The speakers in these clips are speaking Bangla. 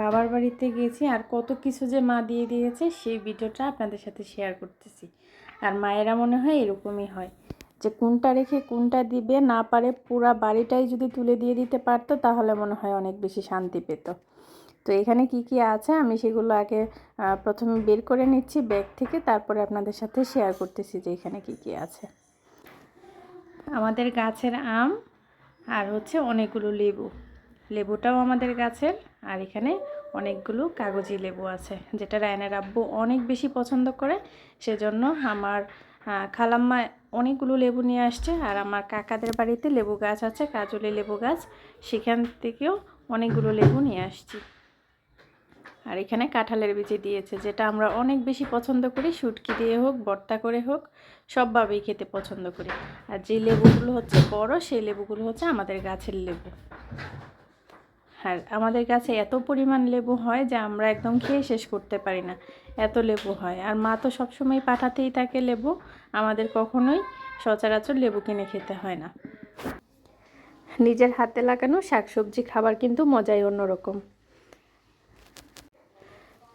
বাবার বাড়িতে গিয়েছি আর কত কিছু যে মা দিয়ে দিয়েছে সেই ভিডিওটা আপনাদের সাথে শেয়ার করতেছি। আর মায়েরা মনে হয় এরকমই হয় যে কোনটা রেখে কোনটা দিবে না পারে পুরা বাড়িটাই যদি তুলে দিয়ে দিতে পারতো তাহলে মনে হয় অনেক বেশি শান্তি পেত। তো এখানে কি কি আছে আমি সেগুলো আগে প্রথমে বের করে নিচ্ছি ব্যাগ থেকে তারপরে আপনাদের সাথে শেয়ার করতেছি যে এখানে কি কি আছে। আমাদের গাছের আম আর হচ্ছে অনেকগুলো লেবু। লেবুটাও আমাদের গাছের। আর এখানে অনেকগুলো কাগজি লেবু আছে, যেটা রায়নের আব্বু অনেক বেশি পছন্দ করে। সেজন্য আমার খালাম্মা অনেকগুলো লেবু নিয়ে আসছে আর আমার কাকাদের বাড়িতে লেবু গাছ আছে, কাজলি লেবু গাছ। সেখান থেকেও অনেকগুলো লেবু নিয়ে আসছি। আর এখানে কাঁঠালের বিচি দিয়েছে, যেটা আমরা অনেক বেশি পছন্দ করি। শুটকি দিয়ে হোক, ভর্তা করে হোক, সবভাবেই খেতে পছন্দ করি। আর যে লেবুগুলো হচ্ছে বড়, সেই লেবুগুলো হচ্ছে আমাদের গাছের লেবু। আর আমাদের গাছে এত পরিমাণ লেবু হয় যে আমরা একদম খেয়ে শেষ করতে পারি না। এত লেবু হয়। আর মা তো সবসময় পাঠাতেই থাকে লেবু। আমাদের কখনোই সচরাচর লেবু কিনে খেতে হয় না। নিজের হাতে লাগানো শাকসবজি খাবার কিন্তু মজাই অন্যরকম।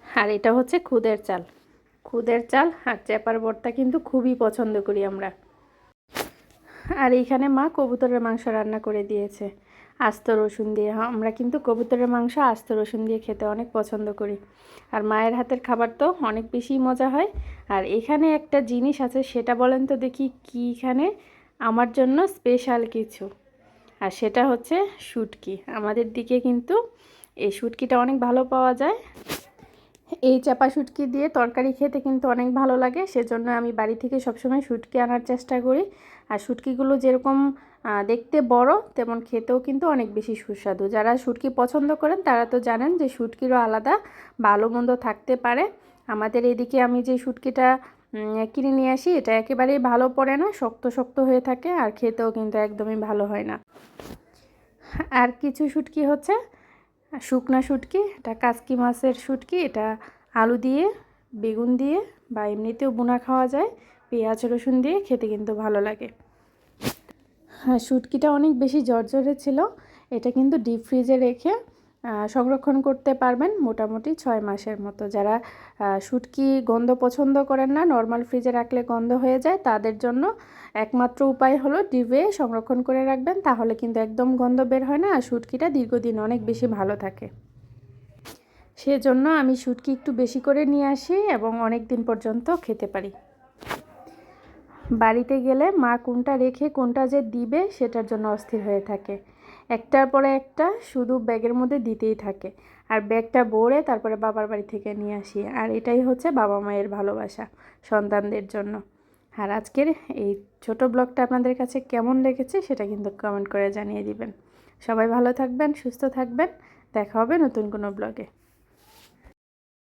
আর এটা হচ্ছে খুদের চাল। খুদের চাল আর চেপার ভর্তা কিন্তু খুবই পছন্দ করি আমরা। আর এইখানে মা কবুতরের মাংস রান্না করে দিয়েছে। আস্ত রসুন দিয়ে। হ্যাঁ, আমরা কিন্তু কবুতরের মাংস আস্ত রসুন দিয়ে খেতে অনেক পছন্দ করি। আর মায়ের হাতের খাবার তো অনেক বেশি মজা হয়। আর এখানে একটা জিনিস আছে সেটা বলেন তো দেখি কীখানে আমার জন্য স্পেশাল কিছু। আর সেটা হচ্ছে শুটকি। আমাদের দিকে কিন্তু এই শুটকিটা অনেক ভালো পাওয়া যায়। এই চাপা শুটকি দিয়ে তরকারি খেতে কিন্তু অনেক ভালো লাগে। সেজন্য আমি বাড়ি থেকে সবসময় শুটকি আনার চেষ্টা করি। আর শুটকিগুলো যেরকম দেখতে বড়, তেমন খেতেও কিন্তু অনেক বেশি সুস্বাদু। যারা শুটকি পছন্দ করেন, তারা তো জানেন যে শুটকিরও আলাদা ভালো মন্দ থাকতে পারে। আমাদের এদিকে আমি যে শুটকিটা কিনে নিয়ে আসি, এটা একেবারেই ভালো পড়ে না, শক্ত শক্ত হয়ে থাকে, আর খেতেও কিন্তু একদমই ভালো হয় না। আর কিছু শুটকি হচ্ছে শুকনা শুটকি, এটা কাসকি মাছের শুটকি, এটা আলু দিয়ে, বেগুন দিয়ে বা এমনিতেও বোনা খাওয়া যায়, পেঁয়াজ, রসুন দিয়ে খেতে কিন্তু ভালো লাগে। হ্যাঁ শুটকিটা অনেক বেশি জর্জরে ছিল, এটা কিন্তু ডিপ ফ্রিজে রেখে সংরক্ষণ করতে পারবেন মোটামুটি ছয় মাসের মতো। যারা শুটকি গন্ধ পছন্দ করেন না নর্মাল ফ্রিজে রাখলে গন্ধ হয়ে যায়, তাদের জন্য একমাত্র উপায় হলো ডিপে সংরক্ষণ করে রাখবেন, তাহলে কিন্তু একদম গন্ধ বের হয় না আর শুটকিটা দীর্ঘদিন অনেক বেশি ভালো থাকে। সেজন্য আমি শুটকি একটু বেশি করে নিয়ে আসি এবং অনেক দিন পর্যন্ত খেতে পারি। বাড়িতে গেলে মা কোনটা রেখে কোনটা যে দিবে, সেটার জন্য অস্থির হয়ে থাকে। একটার পরে একটা শুধু ব্যাগের মধ্যে দিতেই থাকে। আর ব্যাগটা ভরে তারপরে বাবার বাড়ি থেকে নিয়ে আসি। আর এটাই হচ্ছে বাবা মায়ের ভালোবাসা সন্তানদের জন্য। আর আজকের এই ছোট ব্লগটা আপনাদের কাছে কেমন লেগেছে সেটা কিন্তু কমেন্ট করে জানিয়ে দিবেন। সবাই ভালো থাকবেন, সুস্থ থাকবেন। দেখা হবে নতুন কোনো ব্লগে।